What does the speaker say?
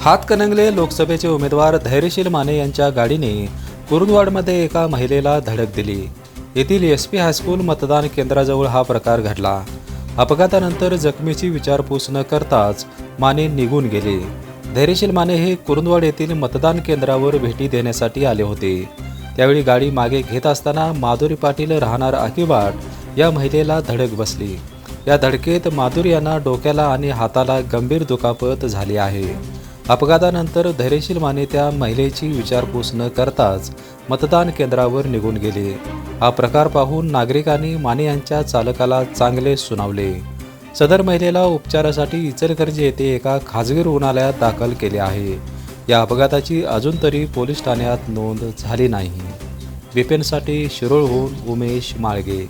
हातकणंगले लोकसभेचे उमेदवार धैर्यशील माने यांच्या गाडीने कुरुंदवाडमध्ये एका महिलेला धडक दिली. येथील एस पी हायस्कूल मतदान केंद्राजवळ हा प्रकार घडला. अपघातानंतर जखमीची विचारपूस न करताच माने निघून गेले. धैर्यशील माने हे कुरुंदवाड येथील मतदान केंद्रावर भेटी देण्यासाठी आले होते. त्यावेळी गाडी मागे घेत असताना माधुरी पाटील राहणार आकिबाट या महिलेला धडक बसली. या धडकेत माधुरी यांना डोक्याला आणि हाताला गंभीर दुखापत झाली आहे. अपघातानंतर धैर्यशील माने त्या महिलेची विचारपूस न करताच मतदान केंद्रावर निघून गेले. हा प्रकार पाहून नागरिकांनी माने यांच्या चालकाला चांगले सुनावले. सदर महिलेला उपचारासाठी इचलकरंजी येथे एका खाजगी रुग्णालयात दाखल केले आहे. या अपघाताची अजून तरी पोलीस ठाण्यात नोंद झाली नाही. बिपिनसाठी शिरोळहून उमेश माळगे.